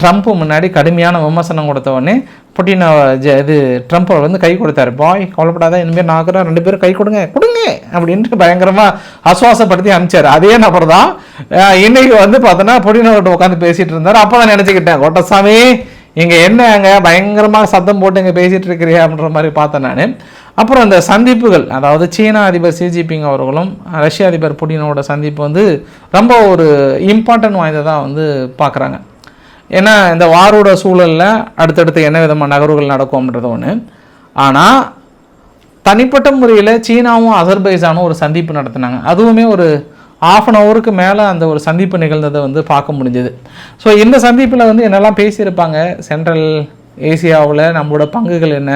ட்ரம்ப்பு முன்னாடி கடுமையான விமர்சனம் கொடுத்தவொடனே புட்டினை ஜ- இது ட்ரம்ப்பை வந்து கை கொடுத்தாரு. பாய் கவலைப்படாத இனிமேல் நான் இருக்கிறேன் ரெண்டு பேரும் கை கொடுங்க கொடுங்க அப்படின்ட்டு பயங்கரமாக ஆசுவாசப்படுத்தி அனுப்பிச்சார். அதே நபர் தான் இன்றைக்கி வந்து பார்த்தோன்னா புட்டின் உட்காந்து பேசிகிட்டு இருந்தார். அப்போ தான் நினச்சிக்கிட்டேன் கோட்டசாமி இங்கே என்ன அங்கே பயங்கரமாக சத்தம் போட்டு இங்கே பேசிகிட்டு இருக்கிறியா அப்படின்ற மாதிரி பார்த்தேன் நான். அப்புறம் அந்த சந்திப்புகள் அதாவது சீனா அதிபர் ஷி ஜின்பிங் அவர்களும் ரஷ்ய அதிபர் புடினோட சந்திப்பு வந்து ரொம்ப ஒரு இம்பார்ட்டன்ட் வாய்ந்ததாக வந்து பார்க்குறாங்க. ஏன்னா இந்த வாரோட சூழலில் அடுத்தடுத்து என்ன விதமான நகர்வுகள் நடக்கும்ன்றது ஒன்று ஆனால் தனிப்பட்ட முறையில் சீனாவும் அசர்பைசானும் ஒரு சந்திப்பு நடத்தினாங்க. அதுவுமே ஒரு ஆஃப் அன் ஹவருக்கு மேலே அந்த ஒரு சந்திப்பு நிகழ்ந்ததை வந்து பார்க்க முடிஞ்சது. ஸோ இந்த சந்திப்பில் வந்து என்னெல்லாம் பேசியிருப்பாங்க? சென்ட்ரல் ஏசியாவில் நம்மளோட பங்குகள் என்ன?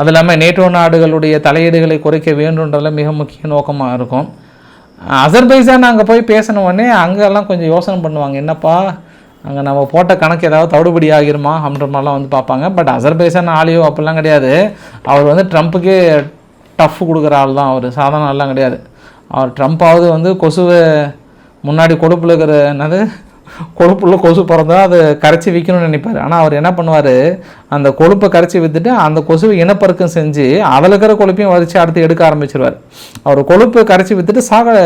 அது இல்லாமல் நேட்டோ நாடுகளுடைய தலையீடுகளை குறைக்க வேண்டும்ன்றதில் மிக முக்கிய நோக்கமாக இருக்கும். அசர்பைசான் அங்கே போய் பேசின உடனே அங்கெல்லாம் கொஞ்சம் யோசனை பண்ணுவாங்க. என்னப்பா அங்கே நம்ம போட்ட கணக்கு ஏதாவது தவிடுபடி ஆகிருமா? அப்படின்ற மாதிரிலாம் வந்து பார்ப்பாங்க. பட் அசர்பைசான் ஆலியோ அப்படிலாம் கிடையாது. அவர் வந்து ட்ரம்ப்புக்கே டஃப் கொடுக்குற ஆள் தான் அவர். சாதாரண ஆள்லாம் கிடையாது. அவர் ட்ரம்ப்பாவது வந்து கொசுவை முன்னாடி கொழுப்பில் இருக்கிற என்னது? கொழுப்புள்ள கொசு பிறந்தா அதை கரைச்சி விற்கணும்னு நினைப்பார். ஆனால் அவர் என்ன பண்ணுவார்? அந்த கொழுப்பை கரைச்சி விற்றுட்டு அந்த கொசுவை இனப்பெருக்கம் செஞ்சு அதில் இருக்கிற கொழுப்பையும் வரிச்சு அடுத்து எடுக்க ஆரம்பிச்சிருவார். அவர் கொழுப்பை கரைச்சி விற்றுட்டு சாக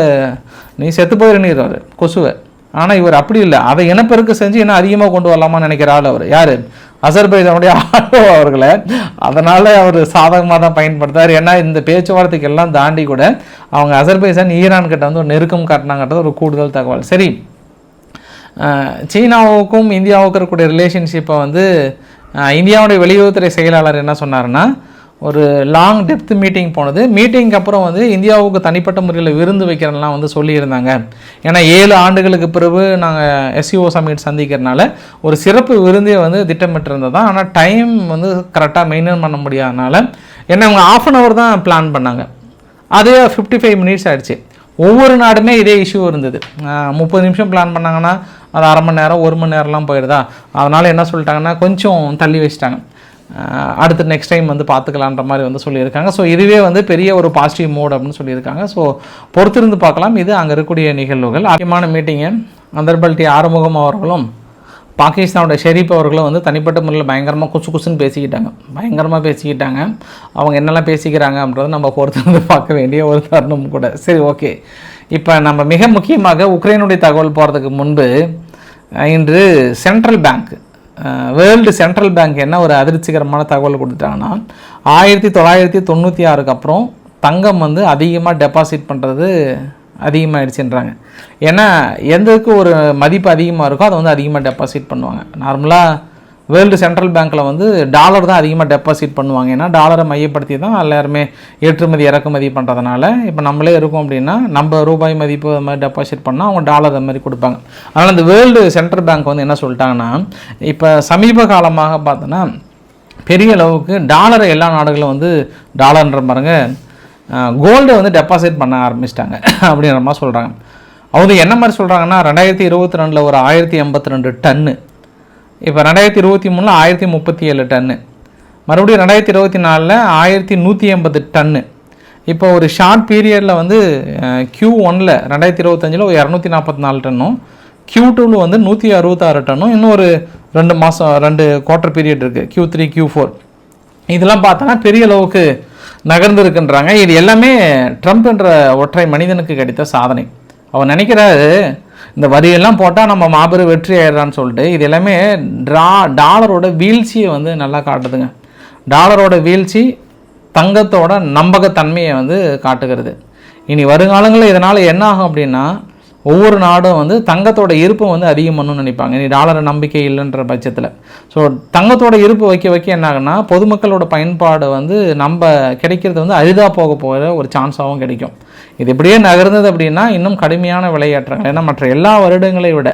நீ செத்து போயிருந்துறாரு கொசுவை. ஆனால் இவர் அப்படி இல்லை. அதை இனப்பெருக்கம் செஞ்சு இன்னும் அதிகமாக கொண்டு வரலாமான்னு நினைக்கிற ஆள் அவர். யார்? அசர்பைஜானுடைய ஆட்டோ அவர்களை. அதனால் அவர் சாதகமாக தான் பயன்படுத்தார். ஏன்னா இந்த பேச்சுவார்த்தைக்கு எல்லாம் தாண்டி கூட அவங்க அசர்பைசான் ஈரான் கிட்ட வந்து ஒரு நெருக்கம் காட்டினாங்கிறது ஒரு கூடுதல் தகவல். சரி. சீனாவுக்கும் இந்தியாவுக்கும் இருக்கக்கூடிய ரிலேஷன்ஷிப்பை வந்து இந்தியாவுடைய வெளியுறவுத்துறை செயலாளர் என்ன சொன்னார்னா ஒரு லாங் டெப்த் மீட்டிங் போனது. மீட்டிங்க்கு அப்புறம் வந்து இந்தியாவுக்கு தனிப்பட்ட முறையில் விருந்து வைக்கிறதெல்லாம் வந்து சொல்லியிருந்தாங்க. ஏன்னா ஏழு ஆண்டுகளுக்கு பிறகு நாங்கள் எஸ்சிஓ சமிட் சந்திக்கிறனால ஒரு சிறப்பு விருந்தே வந்து திட்டமிட்டிருந்தது. தான் ஆனால் டைம் வந்து கரெக்டாக மெயின்டைன் பண்ண முடியாதனால என்ன அவங்க ஆஃப் அன் ஹவர் தான் பிளான் பண்ணாங்க. அதே ஃபிஃப்டி ஃபைவ் மினிட்ஸ் ஆகிடுச்சு ஒவ்வொரு நாடுமே இதே இஷ்யூ இருந்தது. முப்பது நிமிஷம் பிளான் பண்ணாங்கன்னா அது அரை மணி நேரம் ஒரு மணி நேரம்லாம் போயிடுதா. அதனால் என்ன சொல்லிட்டாங்கன்னா கொஞ்சம் தள்ளி வச்சிட்டாங்க. அடுத்து நெக்ஸ்ட் டைம் வந்து பார்த்துக்கலான்ற மாதிரி வந்து சொல்லியிருக்காங்க. ஸோ இதுவே வந்து பெரிய ஒரு பாசிட்டிவ் மோட் அப்படின்னு சொல்லியிருக்காங்க. ஸோ பொறுத்திருந்து பார்க்கலாம். இது அங்கே இருக்கக்கூடிய நிகழ்வுகள். முக்கியமான மீட்டிங்கு அந்தர்பல்டி ஆறுமுகம் அவர்களும் பாகிஸ்தானோட ஷெரீப் அவர்களும் வந்து தனிப்பட்ட முறையில் பயங்கரமாக குசு குசுன்னு பேசிக்கிட்டாங்க. பயங்கரமாக பேசிக்கிட்டாங்க. அவங்க என்னெல்லாம் பேசிக்கிறாங்க அப்படின்றத நம்ம பொறுத்திருந்து பார்க்க வேண்டிய ஒரு தருணம் கூட. சரி ஓகே இப்போ நம்ம மிக முக்கியமாக உக்ரைனுடைய தகவல் போகிறதுக்கு முன்பு இன்று central bank world central bank என்ன ஒரு அதிர்ச்சிகரமான தகவல் கொடுத்துட்டாங்கன்னா ஆயிரத்தி தொள்ளாயிரத்தி தொண்ணூற்றி ஆறுக்கு அப்புறம் தங்கம் வந்து அதிகமாக டெபாசிட் பண்ணுறது அதிகமாகிடுச்சுன்றாங்க ஏன்னா எந்தக்கு ஒரு மதிப்பு அதிகமாக இருக்கோ அதை வந்து அதிகமாக டெபாசிட் பண்ணுவாங்க. நார்மலாக வேர்ல்டு சென்ட்ரல் பேங்க்கில் வந்து டாலர் தான் அதிகமாக டெபாசிட் பண்ணுவாங்க. ஏன்னா டாலரை மையப்படுத்தி தான் எல்லாருமே ஏற்றுமதி இறக்குமதி பண்ணுறதுனால இப்போ நம்மளே இருக்கோம் அப்படின்னா நம்ம ரூபாய் மதிப்பு அது மாதிரி டெபாசிட் பண்ணால் அவங்க டாலர் அது மாதிரி கொடுப்பாங்க. அதனால் இந்த வேர்ல்டு சென்ட்ரல் பேங்க் வந்து என்ன சொல்லிட்டாங்கன்னா இப்போ சமீப காலமாக பார்த்தோன்னா பெரிய அளவுக்கு டாலரை எல்லா நாடுகளும் வந்து டாலர்ன்ற பாருங்க கோல்டு வந்து டெபாசிட் பண்ண ஆரம்பிச்சிட்டாங்க [laughs] அப்படின்ற மாதிரி சொல்கிறாங்க அவங்க என்ன மாதிரி சொல்கிறாங்கன்னா ரெண்டாயிரத்தி இருபத்தி ரெண்டில் ஒரு ஆயிரத்தி எண்பத்தி ரெண்டு டன்னு இப்போ ரெண்டாயிரத்தி இருபத்தி மூணில் ஆயிரத்தி முப்பத்தி ஏழு டன்னு. மறுபடியும் ரெண்டாயிரத்தி இருபத்தி நாலில் ஆயிரத்தி நூற்றி எண்பது டன்னு. இப்போ ஒரு ஷார்ட் பீரியடில் வந்து க்யூ ஒனில் ரெண்டாயிரத்தி இருபத்தஞ்சில் ஒரு இரநூத்தி நாற்பத்தி நாலு டன்னும் க்யூ டூவில் வந்து நூற்றி அறுபத்தாறு டன்னும் இன்னும் ஒரு ரெண்டு மாதம் ரெண்டு குவார்ட்டர் பீரியட் இருக்குது க்யூ த்ரீ கியூ ஃபோர் இதெல்லாம் பார்த்தோன்னா பெரிய அளவுக்கு நகர்ந்துருக்குன்றாங்க. இது எல்லாமே ட்ரம்ப் என்ற ஒற்றை மனிதனுக்கு கிடைத்த சாதனை. அவர் நினைக்கிறாரு இந்த வரியெல்லாம் போட்டால் நம்ம மாபெரும் வெற்றி ஆயிடுறான்னு சொல்லிட்டு இது எல்லாமே ட்ரா டாலரோட வீழ்ச்சியை வந்து நல்லா காட்டுதுங்க. டாலரோட வீழ்ச்சி தங்கத்தோட நம்பகத்தன்மையை வந்து காட்டுகிறது. இனி வருங்காலங்களில் இதனால் என்ன ஆகும் அப்படின்னா ஒவ்வொரு நாடும் வந்து தங்கத்தோட இருப்பை வந்து அதிகம் பண்ணணும்னு நினைப்பாங்க. நீ டாலரை நம்பிக்கை இல்லைன்ற பட்சத்தில். ஸோ தங்கத்தோட இருப்பு வைக்க வைக்க என்ன ஆகுன்னா பொதுமக்களோட பயன்பாடு வந்து நம்ம கிடைக்கிறது வந்து அரிதாக போக போகிற ஒரு சான்ஸாகவும் கிடைக்கும். இது இப்படியே நகர்ந்தது அப்படின்னா இன்னும் கடுமையான விலையேற்றங்கள் ஏன்னா மற்ற எல்லா வருடங்களை விட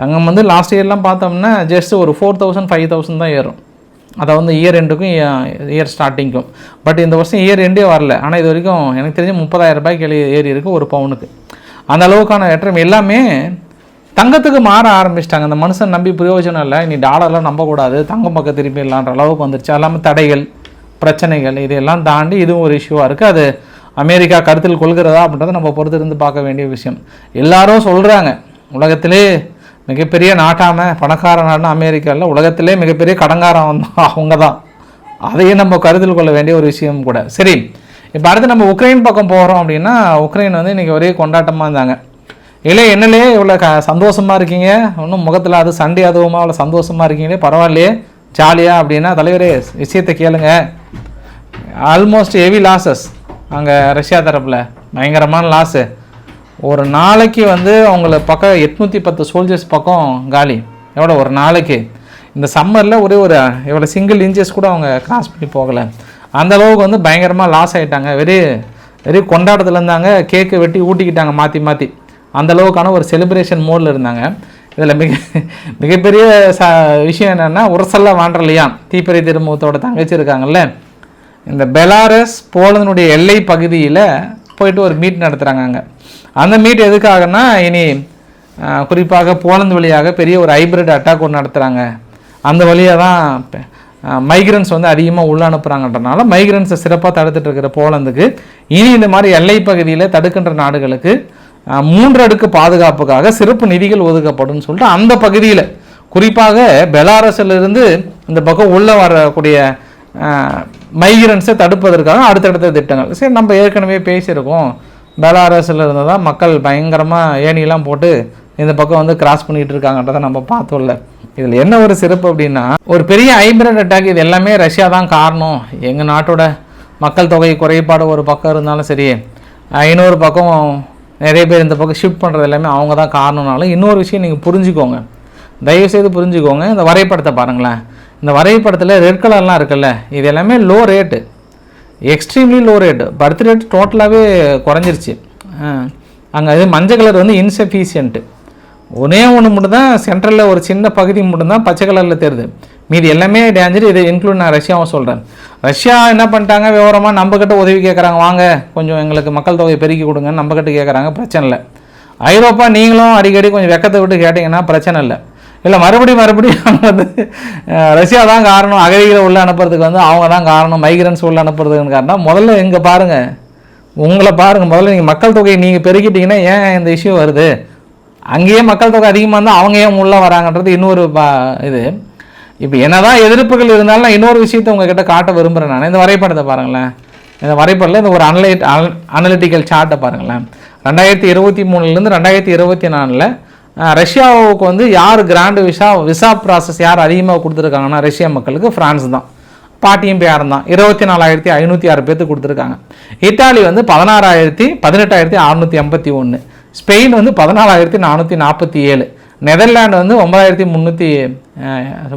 தங்கம் வந்து லாஸ்ட் இயர்லாம் பார்த்தோம்னா ஜஸ்ட் ஒரு ஃபோர் தௌசண்ட் ஃபைவ் தௌசண்ட் தான் ஏறும். அதை வந்து இயர் எண்டுக்கும் இயர் ஸ்டார்டிங்க்கும் பட் இந்த வருஷம் இயர் எண்டே வரல. ஆனால் இது வரைக்கும் எனக்கு தெரிஞ்சு முப்பதாயிரம் ரூபாய்க்கு ஏறி ஏறி இருக்கு ஒரு பவுனுக்கு அந்த அளவுக்கான ஏற்றம் எல்லாமே தங்கத்துக்கு மாற ஆரம்பிச்சிட்டாங்க. அந்த மனுஷன் நம்பி பிரயோஜனம் இல்லை. இனி டாலர்லாம் நம்பக்கூடாது தங்கம் பக்கம் திரும்பிடலான்ற அளவுக்கு வந்துருச்சு. எல்லாமே தடைகள் பிரச்சனைகள் இதையெல்லாம் தாண்டி இதுவும் ஒரு இஷ்யூவாக இருக்குது அது அமெரிக்கா கருத்தில் கொள்கிறதா அப்படின்றத நம்ம பொறுத்திருந்து பார்க்க வேண்டிய விஷயம். எல்லாரும் சொல்கிறாங்க உலகத்திலே மிகப்பெரிய நாட்டாம பணக்கார நாடுனா அமெரிக்காவில் உலகத்திலே மிகப்பெரிய கடங்காரம் அவங்க தான் அதையும் நம்ம கருத்தில் கொள்ள வேண்டிய ஒரு விஷயம் கூட. சரி. இப்போ அடுத்து நம்ம உக்ரைன் பக்கம் போகிறோம் அப்படின்னா உக்ரைன் வந்து இன்றைக்கி ஒரே கொண்டாட்டமாக இருந்தாங்க. இல்லை என்னலே இவ்வளோ க சந்தோஷமாக இருக்கீங்க? ஒன்றும் முகத்தில் அது சண்டே அதுவுமா அவ்வளோ சந்தோஷமாக இருக்கீங்களே? பரவாயில்லையே. ஜாலியாக அப்படின்னா தலைவரே விஷயத்தை கேளுங்க. ஆல்மோஸ்ட் ஹெவி லாஸஸ் அங்கே ரஷ்யா தரப்பில். பயங்கரமான லாஸு ஒரு நாளைக்கு வந்து அவங்கள பக்கம் எட்நூற்றி பத்து சோல்ஜர்ஸ் பக்கம் காலி. எவ்வளோ ஒரு நாளைக்கு. இந்த சம்மரில் ஒரே ஒரு எவ்வளோ சிங்கிள் இன்ச்சஸ் கூட அவங்க கிராஸ் பண்ணி போகலை. அந்த அளவுக்கு வந்து பயங்கரமாக லாஸ் ஆகிட்டாங்க வெறும் வெறும் கொண்டாட்டத்தில் இருந்தாங்க. கேக்கு வெட்டி ஊட்டிக்கிட்டாங்க மாற்றி மாற்றி அந்த அளவுக்கான ஒரு செலிப்ரேஷன் மோடில் இருந்தாங்க. இதில் மிக மிகப்பெரிய ச விஷயம் என்னென்னா உரசல்ல வாண்டர்லையான் தீப்பறை திருமுகத்தோட தங்கச்சி இருக்காங்கல்ல. இந்த பெலாரஸ் போலனுடைய எல்லை பகுதியில் போயிட்டு ஒரு மீட் நடத்துகிறாங்க அங்கே. அந்த மீட் எதுக்காகனா இனி குறிப்பாக போலந்து வழியாக பெரிய ஒரு ஹைபிரிட் அட்டாக் ஒன்று நடத்துகிறாங்க அந்த வழியாக தான் மைக்ரன்ஸ் வந்து அதிகமாக உள்ள அனுப்புகிறாங்கன்றனால மைக்ரன்ஸை சிறப்பாக தடுத்துட்டு இருக்கிற போலந்துக்கு இனி இந்த மாதிரி எல்லை பகுதியில் தடுக்கின்ற நாடுகளுக்கு மூன்று அடுக்கு பாதுகாப்புக்காக சிறப்பு நிதிகள் ஒதுக்கப்படும் சொல்லிட்டு அந்த பகுதியில் குறிப்பாக பெலாரஸிலிருந்து இந்த பக்கம் உள்ளே வரக்கூடிய மைக்ரன்ஸை தடுப்பதற்காக அடுத்தடுத்த திட்டங்கள். சரி நம்ம ஏற்கனவே பேசியிருக்கோம். பெலாரஸில் இருந்து தான் மக்கள் பயங்கரமாக ஏணியெல்லாம் போட்டு இந்த பக்கம் வந்து கிராஸ் பண்ணிட்டு இருக்காங்கன்றதை நம்ம பார்த்தோம்ல. இதில் என்ன ஒரு சிறப்பு அப்படின்னா ஒரு பெரிய ஹைபிரிட் அட்டாக் இது எல்லாமே ரஷ்யா தான் காரணம். எங்கள் நாட்டோட மக்கள் தொகை குறைபாடு ஒரு பக்கம் இருந்தாலும் சரி இன்னொரு பக்கம் நிறைய பேர் இந்த பக்கம் ஷிஃப்ட் பண்ணுறது எல்லாமே அவங்க தான் காரணம்னாலும் இன்னொரு விஷயம் நீங்கள் புரிஞ்சுக்கோங்க. தயவுசெய்து புரிஞ்சுக்கோங்க. இந்த வரைபடத்தை பாருங்களேன். இந்த வரைபடத்தில் ரெட் கலர்லாம் இருக்குல்ல இது எல்லாமே low rate extremely low rate birth rate டோட்டலாகவே குறைஞ்சிருச்சு. அங்கே இது மஞ்சள் கலர் வந்து இன்சஃபிஷியன்ட்டு ஒன்றே ஒன்று மட்டும் தான் சென்ட்ரலில் ஒரு சின்ன பகுதி மட்டும்தான் பச்சை கலரில் தெரியுது மீதி எல்லாமே டேஞ்சர் இதை இன்க்ளூட் நான் ரஷ்யாவும் சொல்கிறேன் ரஷ்யா என்ன பண்ணிட்டாங்க? விவரமாக நம்மக்கிட்ட உதவி கேட்குறாங்க வாங்க கொஞ்சம் எங்களுக்கு மக்கள் தொகையை பெருக்கி கொடுங்கன்னு நம்மக்கிட்ட கேட்குறாங்க பிரச்சனை இல்லை. ஐரோப்பா நீங்களும் அடிக்கடி கொஞ்சம் வெக்கத்தை விட்டு கேட்டிங்கன்னா பிரச்சனை இல்லை. இல்லை மறுபடியும் மறுபடியும் வந்து ரஷ்யா தான் காரணம். அகதிகளை உள்ளே அனுப்புறதுக்கு வந்து அவங்க தான் காரணம். மைக்ரன்ஸ் உள்ளே அனுப்புறதுக்கு காரணம். முதல்ல இங்கே பாருங்கள் உங்களை பாருங்கள் முதல்ல நீங்கள் மக்கள் தொகையை நீங்கள் பெருக்கிட்டீங்கன்னா ஏன் இந்த இஷ்யூ வருது? அங்கேயே மக்கள் தொகை அதிகமாக இருந்தால் அவங்க ஏன் உள்ளே வராங்கன்றது இன்னொரு பா- இது. இப்போ என்னதான் எதிர்ப்புகள் இருந்தாலும் நான் இன்னொரு விஷயத்தை உங்ககிட்ட காட்ட விரும்புகிறேன் நான். இந்த வரைபடத்தை பாருங்களேன். இந்த வரைபடத்தில் இந்த ஒரு அனலைட் அனலிட்டிக்கல் சார்ட்டை பாருங்களேன். ரெண்டாயிரத்தி இருபத்தி மூணுலேருந்து ரெண்டாயிரத்தி இருபத்தி நாலில் ரஷ்யாவுக்கு வந்து யார் கிராண்டு விசா விசா ப்ராசஸ் யார் அதிகமாக கொடுத்துருக்காங்கன்னா ரஷ்யா மக்களுக்கு ஃப்ரான்ஸ் தான். பாட்டியும் பேரும் தான். இருபத்தி நாலாயிரத்தி ஐநூற்றி ஆறு பேர்த்து கொடுத்துருக்காங்க. இத்தாலி வந்து பதினாறாயிரத்தி பதினெட்டாயிரத்தி அறநூற்றி எண்பத்தி ஒன்று ஸ்பெயின் வந்து பதினாலாயிரத்தி நானூற்றி நாற்பத்தி ஏழு. நெதர்லாண்டு வந்து ஒன்பதாயிரத்தி முந்நூற்றி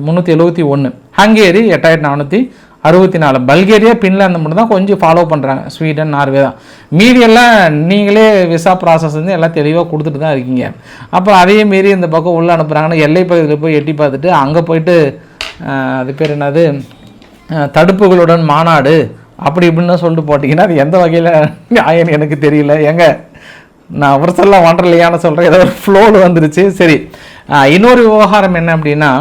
முந்நூற்றி எழுபத்தி ஒன்று ஹங்கேரி எட்டாயிரத்தி நானூற்றி அறுபத்தி நாலு. பல்கேரியா பின்லாந்து மட்டும் தான் கொஞ்சம் ஃபாலோ பண்ணுறாங்க ஸ்வீடன் நார்வே தான். மீதி எல்லாம் நீங்களே விசா ப்ராசஸ் வந்து எல்லாம் தெளிவாக கொடுத்துட்டு தான் இருக்கீங்க. அப்புறம் அதையும் மீறி இந்த பக்கம் உள்ளே அனுப்புகிறாங்கன்னா எல்லை பகுதியில் போய் எட்டி பார்த்துட்டு அங்கே போயிட்டு அது பேர் என்னது? தடுப்புகளுடன் மாநாடு. அப்படி இப்படின்னு சொல்லிட்டு போட்டிங்கன்னா அது எந்த வகையில் நியாயம் எனக்கு தெரியல. எங்க நான் அவசரலாம் ஒன்றலையான்னு சொல்கிறேன் ஏதோ ஒரு ஃப்ளோவில் வந்துருச்சு. சரி. இன்னொரு விவகாரம் என்ன அப்படின்னா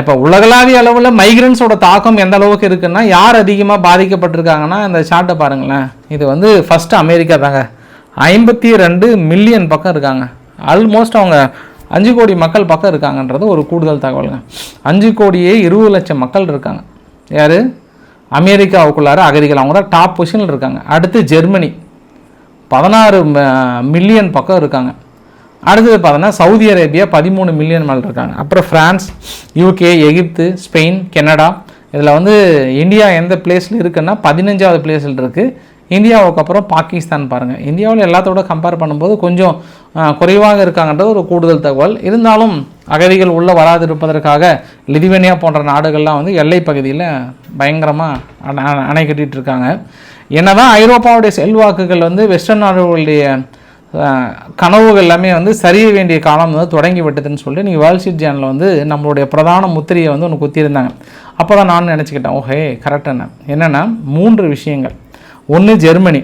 இப்போ உலகளாவிய அளவில் மைக்ரன்ஸோட தாக்கம் எந்த அளவுக்கு இருக்குன்னா யார் அதிகமாக பாதிக்கப்பட்டிருக்காங்கன்னா இந்த சார்ட்டை பாருங்களேன். இது வந்து ஃபஸ்ட்டு அமெரிக்கா தாங்க. ஐம்பத்தி ரெண்டு மில்லியன் பக்கம் இருக்காங்க. ஆல்மோஸ்ட் அவங்க அஞ்சு கோடி மக்கள் பக்கம் இருக்காங்கன்றது ஒரு கூடுதல் தகவலுங்க. அஞ்சு கோடியே இருபது லட்சம் மக்கள் இருக்காங்க. யார்? அமெரிக்காவுக்குள்ளார அகதிகள். அவங்க தான் டாப் பொசிஷனில் இருக்காங்க. அடுத்து ஜெர்மனி. பதினாறு மில்லியன் பக்கம் இருக்காங்க. அடுத்தது பார்த்தோன்னா சவுதி அரேபியா பதிமூணு மில்லியன் மேலே இருக்காங்க. அப்புறம் France UK Egypt Spain Canada. இதில் வந்து இந்தியா எந்த பிளேஸில் இருக்குன்னா பதினஞ்சாவது பிளேஸில் இருக்குது இந்தியாவுக்கு அப்புறம் பாகிஸ்தான் பாருங்கள் இந்தியாவில் எல்லாத்தோட கம்பேர் பண்ணும்போது கொஞ்சம் குறைவாக இருக்காங்கன்றது ஒரு கூடுதல் தகவல். இருந்தாலும் அகதிகள் உள்ளே வராதிருப்பதற்காக லிதுவேனியா போன்ற நாடுகள்லாம் வந்து எல்லை பகுதியில் பயங்கரமாக அணை அணை இருக்காங்க. என்னதான் ஐரோப்பாவுடைய செல்வாக்குகள் வந்து வெஸ்டர்ன் நாடுகளுடைய கனவுகள் எல்லாமே வந்து சரிய வேண்டிய காலம் வந்து தொடங்கி விட்டதுன்னு சொல்லிட்டு நீங்கள் வேர்ல்ட் ஸ்ட்ரீட் ஜேர்னலில் வந்து நம்மளுடைய பிரதான முத்திரையை வந்து ஒன்று குத்தியிருந்தாங்க. அப்போ தான் நான் நினச்சிக்கிட்டேன் ஓஹே கரெக்டான என்னென்னா மூன்று விஷயங்கள். ஒன்று ஜெர்மனி.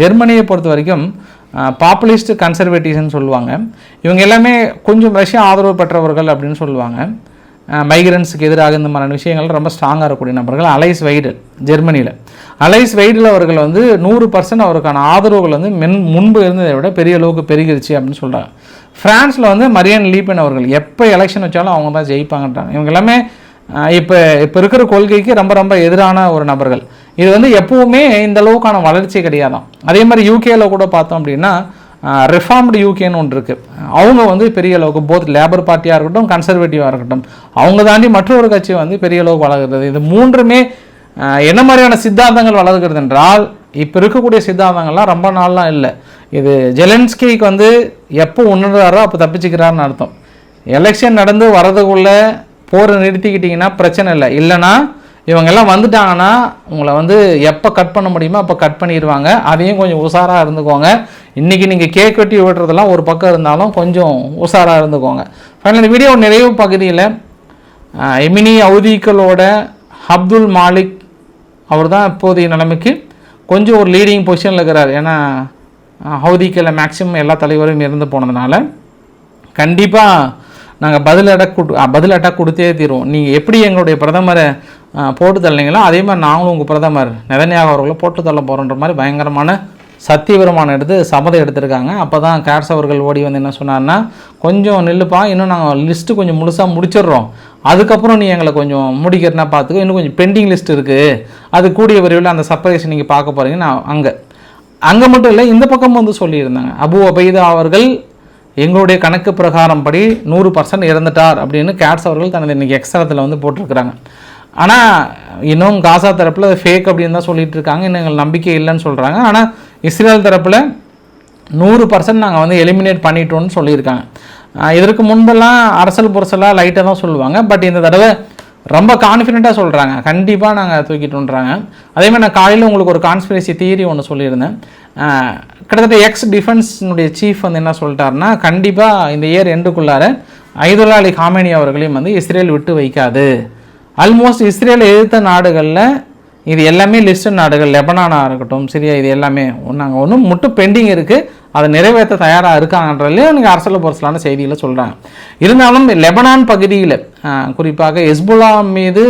ஜெர்மனியை பொறுத்த வரைக்கும் பாப்புலிஸ்ட் கன்சர்வேட்டிவ்ஸ்ன்னு சொல்லுவாங்க. இவங்க எல்லாமே கொஞ்சம் ரஷ்யா ஆதரவு பெற்றவர்கள் அப்படின்னு சொல்லுவாங்க. மைக்ரன்ஸுக்கு எதிராக இந்த மாதிரியான விஷயங்கள் ரொம்ப ஸ்ட்ராங்காக இருக்கக்கூடிய நபர்கள் அலைஸ் வைடல் ஜெர்மனியில். அலைஸ் வைடல் அவர்கள் வந்து நூறு பர்சன்ட் அவருக்கான ஆதரவுகள் வந்து மென் முன்பு இருந்ததை விட பெரிய அளவுக்கு பெருகிருச்சு அப்படின்னு சொல்கிறாங்க ஃப்ரான்ஸில் வந்து மரியன் லீப்பன் அவர்கள் எப்போ எலெக்ஷன் வச்சாலும் அவங்க தான் ஜெயிப்பாங்கன்றாங்க. இவங்க எல்லாமே இப்போ இப்போ இருக்கிற கொள்கைக்கு ரொம்ப ரொம்ப எதிரான ஒரு நபர்கள். இது வந்து எப்பவுமே இந்த அளவுக்கான வளர்ச்சி கிடையாதான். அதே மாதிரி யூகேல கூட பார்த்தோம் அப்படின்னா ரிஃபார்ம்டு யூகேன்னு ஒன்று இருக்குது அவங்க வந்து பெரிய அளவுக்கு போத் லேபர் பார்ட்டியாக இருக்கட்டும் கன்சர்வேட்டிவாக இருக்கட்டும் அவங்க தாண்டி மற்றொரு கட்சி வந்து பெரிய அளவுக்கு வளர்கிறது. இது மூன்றுமே என்ன மாதிரியான சித்தாந்தங்கள் வளர்கிறது என்றால் இப்போ இருக்கக்கூடிய சித்தாந்தங்கள்லாம் ரொம்ப நாள்லாம் இல்லை. இது ஜெலன்ஸ்கிக்கு வந்து எப்போ உணர்றாரோ அப்போ தப்பிச்சுக்கிறாருன்னு அர்த்தம். எலெக்ஷன் நடந்து வர்றதுக்குள்ளே போரை நிறுத்திக்கிட்டிங்கன்னா பிரச்சனை இல்லை. இல்லைன்னா இவங்கெல்லாம் வந்துட்டாங்கன்னா உங்களை வந்து எப்போ கட் பண்ண முடியுமோ அப்போ கட் பண்ணிடுவாங்க அதையும் கொஞ்சம் உஷாராக இருந்துக்கோங்க. இன்றைக்கி நீங்கள் கேக் வெட்டி விடுறதெல்லாம் ஒரு பக்கம் இருந்தாலும் கொஞ்சம் உஷாராக இருந்துக்கோங்க. ஃபைனல் இந்த வீடியோ நிறைவு பகுதியில் எமினி அவுதிகளோட அப்துல் மாலிக் அவர் தான் இப்போதைய நிலைமைக்கு கொஞ்சம் ஒரு லீடிங் பொசிஷனில் இருக்கிறார். ஏன்னா ஹவுதிக்கில் மேக்ஸிமம் எல்லா தலைவரும் இறந்து போனதுனால கண்டிப்பாக நாங்கள் பதில் அட்டாக் கொடு பதில் அட்டாக் கொடுத்தே தீருவோம். நீங்கள் எப்படி எங்களுடைய பிரதமரை போட்டு தள்ளிங்களோ அதே மாதிரி நாங்களும் உங்கள் பிரதமர் நிதன்யாக அவர்களை போட்டு தள்ள போகிறோன்ற மாதிரி பயங்கரமான சத்தியபுரமான எடுத்து சபதம் எடுத்திருக்காங்க. அப்போ தான் கேர்ஸ் அவர்கள் ஓடி வந்து என்ன சொன்னார்னா கொஞ்சம் நில்லுப்பா இன்னும் நாங்கள் லிஸ்ட்டு கொஞ்சம் முழுசாக முடிச்சிடுறோம். அதுக்கப்புறம் நீ எங்களை கொஞ்சம் முடிக்கிறனா பார்த்துக்கோ இன்னும் கொஞ்சம் பெண்டிங் லிஸ்ட் இருக்குது அது கூடிய விரைவில் அந்த சர்ப்ரைஸ் நீங்கள் பார்க்க போகிறீங்க நான் அங்கே அங்கே மட்டும் இல்லை இந்த பக்கம் வந்து சொல்லியிருந்தாங்க. அபு அபைதா அவர்கள் எங்களுடைய கணக்கு பிரகாரம் படி நூறு பர்சன்ட் இறந்துட்டார் அப்படின்னு கேட்ஸ் அவர்கள் தனது இன்றைக்கி எக்ஸ்ட்ரத்தில் வந்து போட்டிருக்கிறாங்க. ஆனால் இன்னும் காசா தரப்பில் அது ஃபேக் அப்படின்னு தான் சொல்லிட்டு இருக்காங்க. இன்னும் எங்களுக்கு நம்பிக்கை இல்லைன்னு சொல்கிறாங்க ஆனால் இஸ்ரேல் தரப்பில் நூறு பர்சன்ட் நாங்கள் வந்து எலிமினேட் பண்ணிட்டோம்னு சொல்லியிருக்காங்க. இதற்கு முன்பெல்லாம் அரசல் புரசலாக லைட்டாக தான் சொல்லுவாங்க. பட் இந்த தடவை ரொம்ப கான்ஃபிடெண்ட்டாக சொல்கிறாங்க கண்டிப்பாக நாங்கள் தூக்கிட்டோன்றாங்க. அதேமாதிரி நான் காலையில் உங்களுக்கு ஒரு கான்ஸ்பிரசி தியரி ஒன்று சொல்லியிருந்தேன். கிட்டத்தட்ட எக்ஸ் டிஃபென்ஸ்னுடைய சீஃப் வந்து என்ன சொல்லிட்டாருன்னா கண்டிப்பாக இந்த இயர் எண்டுக்குள்ளார ஐதுல்லா அலி காமேனி அவர்களையும் வந்து இஸ்ரேல் விட்டு வைக்காது. ஆல்மோஸ்ட் இஸ்ரேலை எதிர்த்த நாடுகளில் இது எல்லாமே லிஸ்டன் நாடுகள் லெபனானாக இருக்கட்டும் சிரியா இது எல்லாமே நாங்கள் ஒன்றும் மட்டும் பெண்டிங் இருக்குது அதை நிறைவேற்ற தயாராக இருக்காங்கன்றதுலேயே நீங்கள் அரசியல் பொருசலான செய்திகளை சொல்கிறாங்க இருந்தாலும் லெபனான் பகுதியில் குறிப்பாக எஸ்புல்லா மீது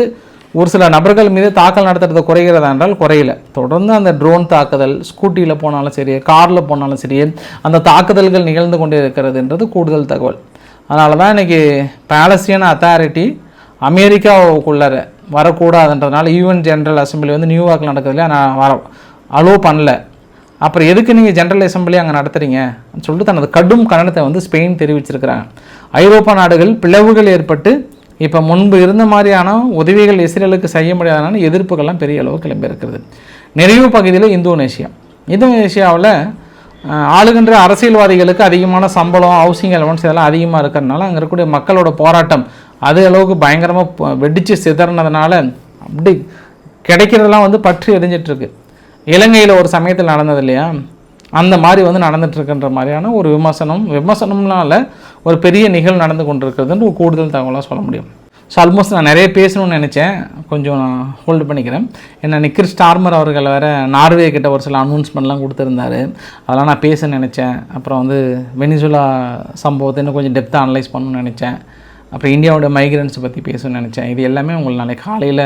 ஒரு சில நபர்கள் மீது தாக்கல் நடத்துறது குறைகிறதா என்றால் குறையல. தொடர்ந்து அந்த ட்ரோன் தாக்குதல் ஸ்கூட்டியில் போனாலும் சரி காரில் போனாலும் சரி அந்த தாக்குதல்கள் நிகழ்ந்து கொண்டே இருக்கிறதுன்றது கூடுதல் தகவல். அதனால தான் இன்றைக்கி பேலஸ்டியன் அத்தாரிட்டி அமெரிக்காவுக்குள்ளார வரக்கூடாதுன்றதுனால யூஎன் ஜென்ரல் அசெம்பிளி வந்து நியூயார்க்கில் நடக்கிறதுல நான் வர அலோவ் பண்ணல. அப்புறம் எதுக்கு நீங்கள் ஜென்ரல் அசெம்பிளி அங்கே நடத்துகிறீங்க சொல்லிட்டு தனது கடும் கண்டனத்தை வந்து ஸ்பெயின் தெரிவிச்சிருக்கிறாங்க. ஐரோப்பா நாடுகள் பிளவுகள் ஏற்பட்டு இப்போ முன்பு இருந்த மாதிரியான உதவிகள் இஸ்ரேலுக்கு செய்ய முடியாதனால எதிர்ப்புகள்லாம் பெரிய அளவு கிளம்பியிருக்கிறது. நிறைவு பகுதியில் இந்தோனேஷியா. இந்தோனேஷியாவில் ஆளுகின்ற அரசியல்வாதிகளுக்கு அதிகமான சம்பளம் ஹவுசிங் அலவன்ஸ் இதெல்லாம் அதிகமாக இருக்கிறதுனால அங்கே இருக்கக்கூடிய மக்களோட போராட்டம் அது அளவுக்கு பயங்கரமாக வெடித்து சிதறினதுனால அப்படி கிடைக்கிறதெல்லாம் வந்து பற்றி எரிஞ்சிட்ருக்கு. இலங்கையில் ஒரு சமயத்தில் நடந்தது இல்லையா? அந்த மாதிரி வந்து நடந்துட்டுருக்குன்ற மாதிரியான ஒரு விமர்சனம். விமர்சனம்னால ஒரு பெரிய நிகழ்வு நடந்து கொண்டிருக்கிறதுன்னு கூடுதல் தகவலாக சொல்ல முடியும். ஸோ ஆல்மோஸ்ட் நான் நிறைய பேசணும்னு நினச்சேன். கொஞ்சம் நான் ஹோல்டு பண்ணிக்கிறேன். ஏன்னா நிக்கிர் ஸ்டார்மர் அவர்கள் வேறு நார்வே கிட்ட ஒரு சில அனௌன்ஸ்மெண்ட்லாம் கொடுத்துருந்தாரு. அதெல்லாம் நான் பேச நினச்சேன். அப்புறம் வந்து வெனிசுலா சம்பவத்தை இன்னும் கொஞ்சம் டெப்த்தாக அனலைஸ் பண்ணணும்னு நினச்சேன். அப்புறம் இந்தியாவோட மைக்ரன்ஸ் பற்றி பேசணும்னு நினச்சேன். இது எல்லாமே உங்களுக்கு நாளைக்கு காலையில்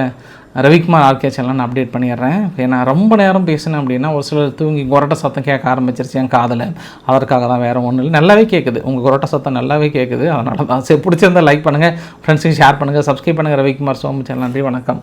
ரவிக்குமார் ஆர்கே சேனல் அப்டேட் பண்ணிடுறேன். ஏன்னா ரொம்ப நேரம் பேசினேன் அப்படின்னா ஒரு சிலர் தூங்கி கொரட்டை சத்தம் கேட்க ஆரம்பிச்சிருச்சு என் காதில். அதற்காக தான் வேறு ஒன்றும் இல்லை. நல்லாவே கேட்குது உங்கள் கொரட்டை சத்தம் நல்லாவே கேட்குது அதனால தான். சரி பிடிச்சிருந்தா லைக் பண்ணுங்கள் ஃப்ரெண்ட்ஸுக்கு ஷேர் பண்ணுங்கள் சப்ஸ்கிரைப் பண்ணுங்கள் ரவிக்குமார் சோமு சேனல். நன்றி வணக்கம்.